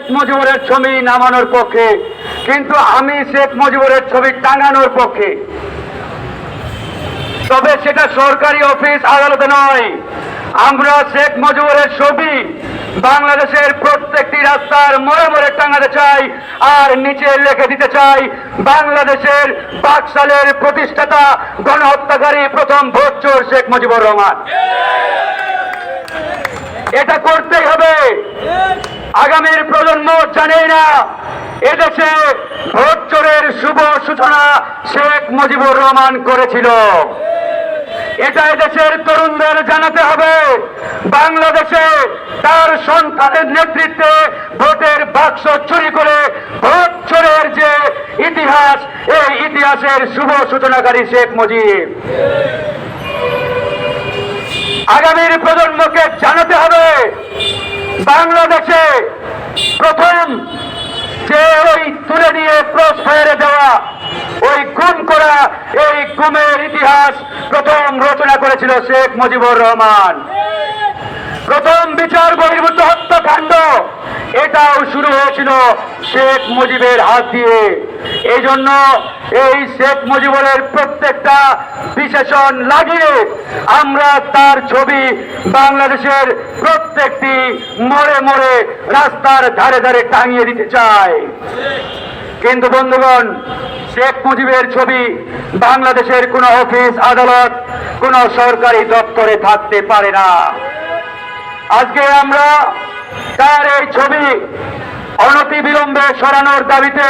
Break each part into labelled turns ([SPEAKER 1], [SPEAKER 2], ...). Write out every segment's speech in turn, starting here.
[SPEAKER 1] শেখ মুজিবুরের ছবি নামানোর পক্ষে, কিন্তু আমি শেখ মুজিবুরের ছবি টাঙানোর পক্ষে। তবে সেটা সরকারি অফিস আদালতে নয়। আমরা শেখ মুজিবুরের ছবি বাংলাদেশের প্রত্যেকটি রাস্তার মোড়ে মোড়ে টাঙাতে চাই আর নিচে লিখে দিতে চাই, বাংলাদেশের বাকশালের প্রতিষ্ঠাতা, গণহত্যাকারী প্রথম ভোট চোর শেখ মুজিবুর রহমান। এটা করতেই হবে। আগামীর প্রজন্ম জানেই না, এদেশে ভোট শুভ সূচনা শেখ মুজিবুর রহমান করেছিল। এটা এদেশের তরুণদের জানাতে হবে। বাংলাদেশে তার সন্তানের নেতৃত্বে ভোটের বাক্স চুরি করে ভোট চোরের যে ইতিহাস, এই ইতিহাসের শুভ সূচনাকারী শেখ মুজিব। আগামীর প্রজন্মকে জানাতে হবে। বাংলাদেশে প্রথম যে ওই তুলে নিয়ে ক্রস ফায়ারে দেওয়া ওই গুম করা, এই গুমের ইতিহাস প্রথম রচনা করেছিল শেখ মুজিবুর রহমান। প্রথম বিচার বহির্ভূত হত্যাকাণ্ড এটাও শুরু হয়েছিল শেখ মুজিবের হাত দিয়ে। এই জন্য এই শেখ মুজিবুরের প্রত্যেকটা বিশেষণ লাগিয়ে আমরা তার ছবি বাংলাদেশের প্রত্যেকটি মোড়ে মোড়ে রাস্তার ধারে ধারে টাঙিয়ে দিতে চাই। কিন্তু বন্ধুগণ, শেখ মুজিবের ছবি বাংলাদেশের কোনো অফিস, আদালত, কোনো সরকারি দপ্তরে থাকতে পারে না। আজকে আমরা তার এই ছবি অনতিবিলম্বে সরানোর দাবিতে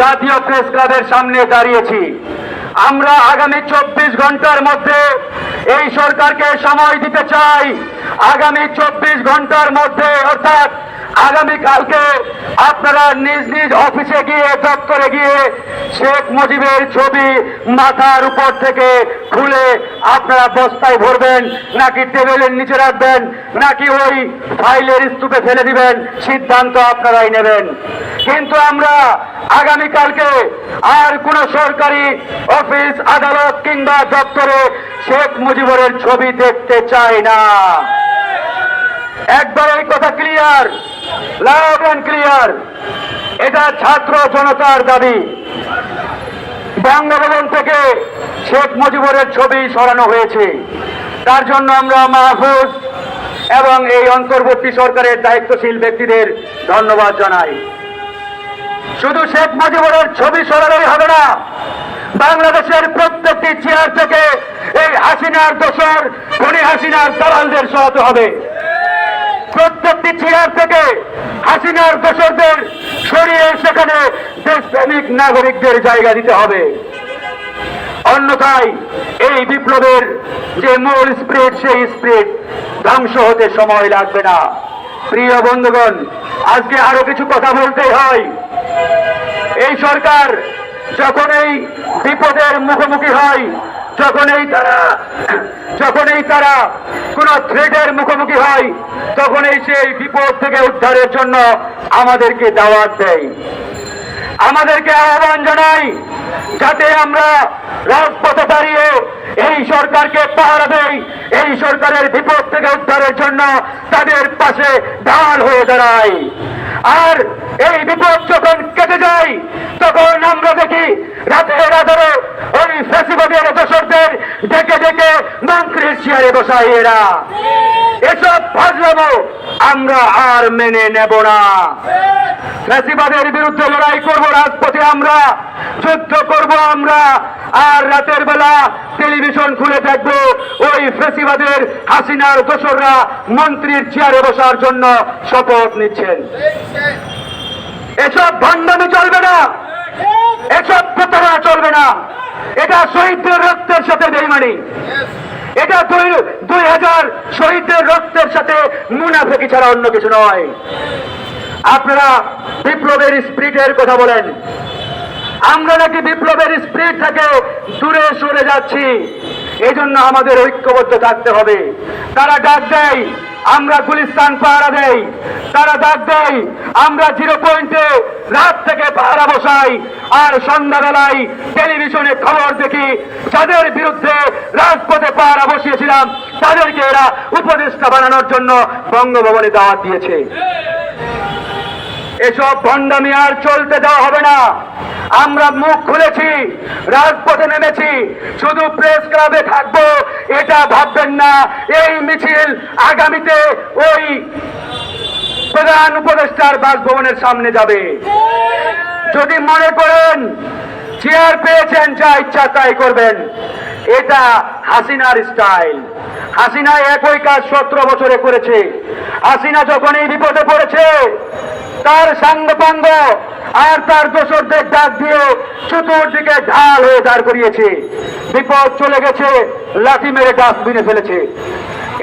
[SPEAKER 1] জাতীয় প্রেস ক্লাবের সামনে দাঁড়িয়েছি। আমরা আগামী চব্বিশ ঘণ্টার মধ্যে এই সরকারকে সময় দিতে চাই। আগামী চব্বিশ ঘণ্টার মধ্যে, অর্থাৎ আগামী কালকে আপনারা নিজ নিজ অফিসে গিয়ে, দপ্তরে গিয়ে শেখ মুজিবের ছবি মাথার উপর থেকে খুলে আপনারা বস্তায় ভরবেন, নাকি টেবিলের নিচে রাখবেন, নাকি ওই ফাইলের স্তূপে ফেলে দিবেন, সিদ্ধান্ত আপনারাই নেবেন। কিন্তু আমরা আগামীকালকে আর কোন সরকারি অফিস, আদালত কিংবা দপ্তরে শেখ মুজিবুরের ছবি দেখতে চাই না। একবার এই কথা ক্লিয়ার লাউড অ্যান্ড ক্লিয়ার এটা ছাত্র জনতার দাবি। বঙ্গভবন থেকে শেখ মুজিবুরের ছবি সরানো হয়েছে। তার জন্য আমরা মাহফুজ এবং এই অন্তর্বর্তী সরকারের দায়িত্বশীল ব্যক্তিদের ধন্যবাদ জানাই। শুধু শেখ মুজিবুরের ছবি সরানোই হবে না, বাংলাদেশের প্রত্যেকটি চেয়ার থেকে এই হাসিনার দোষর, খনি হাসিনার দালালদের সরাতে হবে। চেয়ার থেকে হাসিনার দোষরদের সরিয়ে সেখানে দেশপ্রেমিক নাগরিকদের জায়গা দিতে হবে। অন্যথায় এই বিপ্লবের যে মূল স্প্রিট, সেই স্প্রিট ধ্বংস হতে সময় লাগবে না। প্রিয় বন্ধুগণ, আজকে আরও কিছু কথা বলতে হয়। এই সরকার যখন এই বিপদের মুখোমুখি হয় যখন এই তারা যখন এই তারা কোন থ্রেডের মুখোমুখি হয় তখন এই সেই বিপদ থেকে উদ্ধারের জন্য আমাদেরকে দাওয়াত দেয়। আমাদেরকে আহ্বান জানাই, যাতে আমরা রাজপথে দাঁড়িয়ে এই সরকারকে পাহারা দেই। এই সরকারের বিপদ থেকে উদ্ধারের জন্য তাদের পাশে ঢাল হয়ে দাঁড়াই। আর এই বিপদ যখন কেটে যায়, তখন আমরা দেখি রাতের আধারে ওই ফেসিবাদের দোষরদের ডেকে ডেকে মন্ত্রীর চেয়ারে বসাই এরা। এসব ভাজলামো আমরা আর মেনে নেব না। ফ্যাসিবাদের বিরুদ্ধে লড়াই করব রাজপথে আমরা, যুদ্ধ করব আমরা, আর রাতের বেলা টেলিভিশন খুলে দেখব ওই ফেসিবাদের হাসিনার দোসররা মন্ত্রীর চেয়ারে বসার জন্য শপথ নিচ্ছেন। এসব ভণ্ডামি চলবে না। এসব প্রতারণা চলবে না। এটা শহীদদের রক্তের সাথে বেইমানি। এটা দুই দুই হাজার শহীদদের রক্তের সাথে মুনাফেকি ছাড়া অন্য কিছু নয়। আপনারা বিপ্লবের স্পিরিটের কথা বলেন। আমরা নাকি বিপ্লবের স্পিরিট থেকে দূরে সরে যাচ্ছি। এই জন্য আমাদের ঐক্যবদ্ধ থাকতে হবে। তারা ডাক দেয়, আমরা গুলিস্তান পাহারা দেই। তারা ডাক দেয়, আমরা জিরো পয়েন্টে রাত থেকে পাহারা বসাই। আর সন্ধ্যাবেলায় টেলিভিশনে খবর দেখি, যাদের বিরুদ্ধে রাজপথে পাহারা বসিয়েছিলাম, তাদেরকে এরা উপদেষ্টা বানানোর জন্য বঙ্গভবনে দাওয়াত দিয়েছে। এসব ভণ্ডামি আর চলতে দেওয়া হবে না। আমরা মুখ খুলেছি, রাজপথে নেমেছি, শুধু প্রেস ক্লাবে থাকব, এটা ভাববেন না। এই মিছিল আগামীতে ওই প্রধান উপদেষ্টার বাসভবনের সামনে যাবে। যদি মনে করেন, চেয়ার পেয়েছেন, যা ইচ্ছা তাই করবেন। এটা হাসিনার স্টাইল। হাসিনা একই কাজ সতেরো বছরে করেছে। হাসিনা যখন এই বিপদে পড়েছে তার সাঙ্গপাঙ্গ আর তার দোসরদের ডাক দিয়ে চতুর্দিকে ঢাল হয়ে দাঁড় করিয়েছে। বিপদ চলে গেছে লাঠি মেরে ডাস্টবিনে ফেলেছে।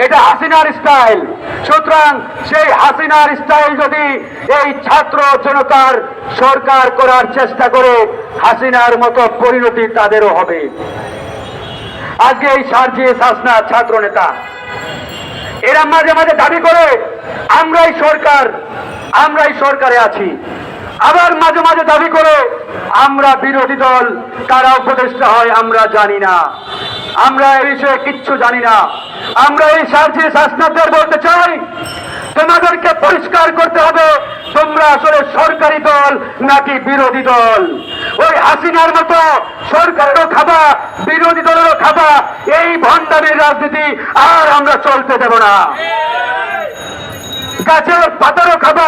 [SPEAKER 1] এটা হাসিনার স্টাইল। সুতরাং সেই হাসিনার স্টাইল যদি এই ছাত্র জনতার সরকার করার চেষ্টা করে, হাসিনার মতো পরিণতি তাদেরও হবে। আজকে এই সার্জিস হাসনা ছাত্র নেতা এরা মাঝে মাঝে দাবি করে, আমরাই সরকার আমরাই সরকারে আছি। আবার মাঝে মাঝে দাবি করে, আমরা বিরোধী দল, তারা উপদেষ্টা হয়, আমরা জানি না। আমরা এই বিষয়ে কিচ্ছু জানি না। আমরা এই সার্জি শাসনাদের বলতে চাই, তোমাদেরকে পরিষ্কার করতে হবে, তোমরা আসলে সরকারি দল নাকি বিরোধী দল? ওই হাসিনার মতো সরকারেরও খাবা, বিরোধী দলেরও খাবা, এই ভণ্ডামির রাজনীতি আর আমরা চলতে দেব না। গাছের পাতারও খাবা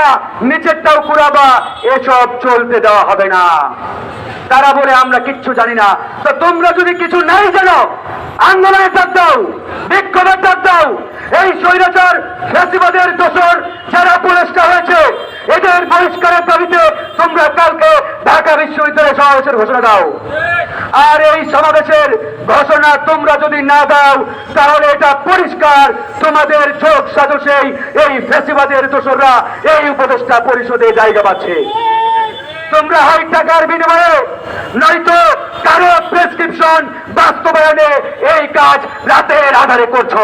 [SPEAKER 1] নিচেরটাও কুড়াবা, এসব চলতে দেওয়া হবে না। তারা বলে, আমরা কিচ্ছু জানি না। তো তোমরা যদি কিছু নাই জানো, আন্দোলনের ডাক দাও, বিক্ষোভের ডাক দাও। এই স্বৈরাচার ফেসিবাদের দোষর যারা পুরস্কার হয়েছে, এদের বহিষ্কারের দাবিতে তোমরা কালকে ঢাকা বিশ্ববিদ্যালয় সমাবেশের ঘোষণা দাও। আর এই সমাবেশের ঘোষণা তোমরা যদি না দাও, তাহলে এটা পরিষ্কার। তোমাদের চোখ সাজসেই এই ফেসিবাদের দোসররা এই উপদেষ্টা পরিষদে জায়গা পাচ্ছে। তোমরা হয় টাকার বিনিময়ে নয়তো কারও প্রেসক্রিপশন বাস্তবায়নে এই কাজ রাতের আধারে করছ।